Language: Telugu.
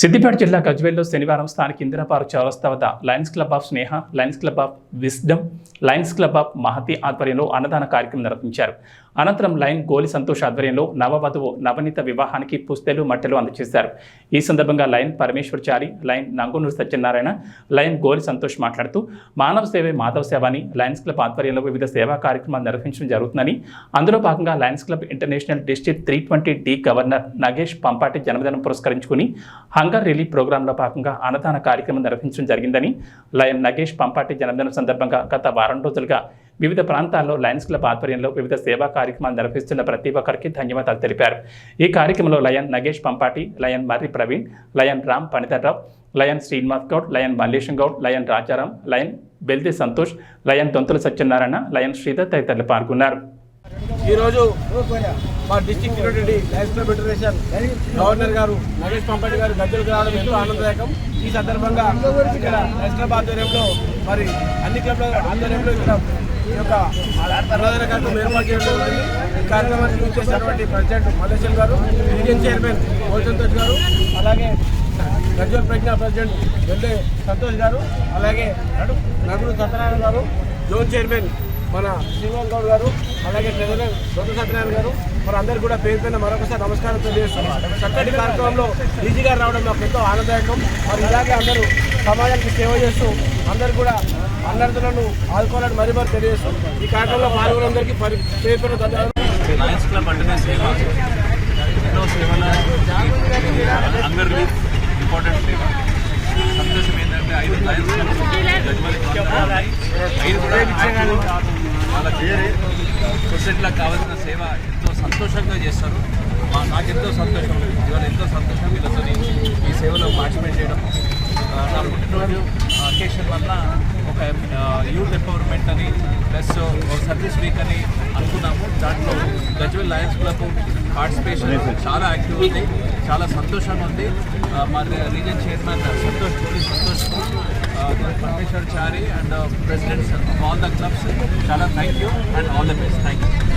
సిద్దిపేట జిల్లా గజ్వేల్లో శనివారం స్థానిక ఇందిరాపార్క్ చౌరస్తా వద్ద lions club of Sneha lions club of wisdom lions club of Mahathi ఆధ్వర్యంలో అన్నదాన కార్యక్రమం నిర్వహించారు. అనంతరం లయన్ గోలి సంతోష్ ఆధ్వర్యంలో నవవధువు నవనీత వివాహానికి పుస్తెలు మట్టెలు అందజేశారు. ఈ సందర్భంగా lion Parmeshwar Chari lion Nangunuru Satyanarayana lion Goli Santosh మాట్లాడుతూ మానవ సేవే మాధవ సేవ అని లయన్స్ క్లబ్ ఆధ్వర్యంలో వివిధ సేవా కార్యక్రమాలు నిర్వహించడం జరుగుతుందని అందులో భాగంగా lions club international district three twenty D governor Nagesh Pampati జన్మదినం పురస్కరించుకుని హంగర్ రిలీఫ్ ప్రోగ్రాంలో భాగంగా అన్నదాన కార్యక్రమం నిర్వహించడం జరిగిందని లయన్ నగేష్ పంపాటి జన్మదినం సందర్భంగా గత వారం రోజులుగా వివిధ ప్రాంతాల్లో లయన్స్ క్లబ్ ఆధ్వర్యంలో వివిధ సేవా కార్యక్రమాలు నిర్వహిస్తున్న ప్రతి ఒక్కరికి ధన్యవాదాలు తెలిపారు. ఈ కార్యక్రమంలో lion Nagesh Pampati lion Marri Praveen lion Ram Panitarrao lion Srinivas Goud lion Mallesham Goud lion Rajaram lion Beldi Santosh lion Dontula Satyanarayana lion Sridhar తదితరులు పాల్గొన్నారు. ఈరోజు మా district unity lions federation governor గారు నరేష్ పంపటి గారు గద్దెలకు రావడం ఎంతో ఆనందదాయకం. ఈ సందర్భంగా ఇక్కడ లయన్స్ ఆధ్వర్యంలో మరి అన్ని క్లబ్ల ఆధ్వర్యంలో ఇక్కడ ఈ యొక్క ప్రధాన కార్యక్రమం ఏర్పాటు చేయడం జరిగింది. ఈ కార్యక్రమానికి చేసినటువంటి ప్రెసిడెంట్ మల్లేశ్వర్ గారు యూనియన్ చైర్మన్ గోల్ సంతోష్ గారు అలాగే గజ్వల్ ప్రజ్ఞా ప్రెసిడెంట్ వెళ్ళే సంతోష్ గారు అలాగే నగుడు సత్యనారాయణ గారు జోన్ చైర్మన్ మన శ్రీమోహన్ గౌడ్ గారు అలాగే ట్రెజరర్ దొంగ సత్యనారాయణ గారు మరి అందరికీ కూడా పేరు పైన మరొకసారి నమస్కారం తెలియజేస్తున్నాం చక్కటి కార్యక్రమంలో ఈజీ గారు రావడం మాకు ఎంతో ఆనందదాయకం. మరి ఇలాగే అందరూ సమాజానికి సేవ చేస్తూ అందరు కూడా అన్నర్థులను ఆదుకోవాలని మరీ మరి తెలియజేస్తాం ఈ కార్యక్రమంలో పాల్గొనందరికీ పరి పేరు పైన ధన్యవాదాలు. లయన్స్ క్లబ్ అంటేనే సేవ ఎన్నో సేవల అందరి ఇంపార్టెంట్ సేవ సంతోషం ఏంటంటే ఐదు లయన్స్ క్లబ్ ఐదు కూడా యాక్టివ్ సొసైటీలకు కావాల్సిన సేవ ఎంతో సంతోషంగా చేస్తారు. మా నాకెంతో సంతోషం ఇవాళ ఎంతో సంతోషం వీళ్ళతో ఈ సేవలో పార్టిసిపేట్ చేయడం. నా పుట్టినరోజు అకేషన్ వల్ల ఒక యూత్ ఎంపవర్మెంట్ అని ప్లస్ ఒక సర్వీస్ వీక్ అని అనుకున్నాము. దాంట్లో గజ్వెల్ లయన్స్ క్లబ్ పార్టిసిపేషన్ చాలా యాక్టివ్ ఉంది చాలా సంతోషంగా ఉంది. మా region chairman Santosh police Santosh Parmeshwar Chari and the presidents of all the clubs, Shala, thank you and all the best. Thank you.